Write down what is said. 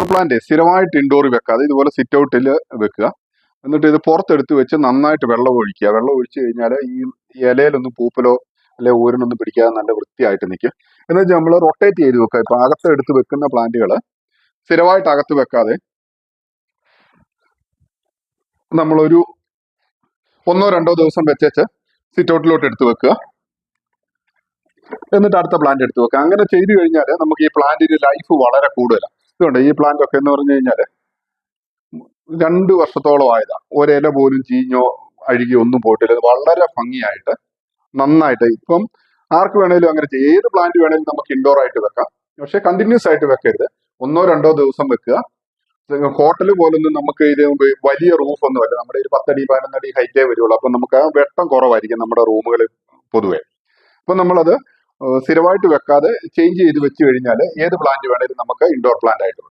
Indoor plant സ്ഥിരമായിട്ട് ഇൻഡോറിൽ വെക്കാതെ ഇതുപോലെ സിറ്റ് ഔട്ടിൽ വെക്കുക. എന്നിട്ട് ഇത് പുറത്തെടുത്ത് വെച്ച് നന്നായിട്ട് വെള്ളം ഒഴിക്കുക. വെള്ളം ഒഴിച്ചു കഴിഞ്ഞാൽ ഈ ഇലയിലൊന്നും പൂപ്പലോ അല്ലെ ഊരിനൊന്നും പിടിക്കാതെ നല്ല വൃത്തിയായിട്ട് നിൽക്കും. എന്നുവെച്ചാൽ നമ്മൾ റൊട്ടേറ്റ് ചെയ്ത് വെക്കുക. ഇപ്പം അകത്ത് എടുത്ത് വെക്കുന്ന പ്ലാന്റുകൾ സ്ഥിരമായിട്ട് അകത്ത് വെക്കാതെ നമ്മളൊരു ഒന്നോ രണ്ടോ ദിവസം വെച്ചേച്ച് സിറ്റ് ഔട്ടിലോട്ട് എടുത്ത് വെക്കുക. എന്നിട്ട് അടുത്ത പ്ലാന്റ് എടുത്ത് വെക്കുക. അങ്ങനെ ചെയ്തു കഴിഞ്ഞാൽ നമുക്ക് ഈ പ്ലാന്റിന്റെ ലൈഫ് വളരെ കൂടുതലാണ് ഇതുകൊണ്ട് ഈ പ്ലാന്റ് ഒക്കെ എന്ന് പറഞ്ഞു കഴിഞ്ഞാൽ രണ്ട് വർഷത്തോളം ആയതാ. ഒരില പോലും ചീഞ്ഞോ അഴുകി ഒന്നും പോയിട്ടില്ല. വളരെ ഭംഗിയായിട്ട് നന്നായിട്ട് ഇപ്പം ആർക്ക് വേണേലും അങ്ങനെ ചെയ്യാം. ഏത് പ്ലാന്റ് വേണേലും നമുക്ക് ഇൻഡോർ ആയിട്ട് വെക്കാം. പക്ഷെ കണ്ടിന്യൂസ് ആയിട്ട് വെക്കരുത്. ഒന്നോ രണ്ടോ ദിവസം വെക്കുക. ഹോട്ടൽ പോലൊന്നും നമുക്ക് ഇത് വലിയ റൂഫ് ഒന്നും അല്ല. നമ്മുടെ ഒരു പത്തടി പതിനൊന്നടി ഹൈറ്റേ വരുള്ളൂ. അപ്പൊ നമുക്ക് വെട്ടം കുറവായിരിക്കും നമ്മുടെ റൂമുകളിൽ പൊതുവെ. അപ്പൊ നമ്മളത് സ്ഥിരമായിട്ട് വെക്കാതെ ചേഞ്ച് ചെയ്ത് വെച്ച് കഴിഞ്ഞാൽ ഏത് പ്ലാന്റ് വേണേലും നമുക്ക് ഇൻഡോർ പ്ലാന്റ് ആയിട്ട്.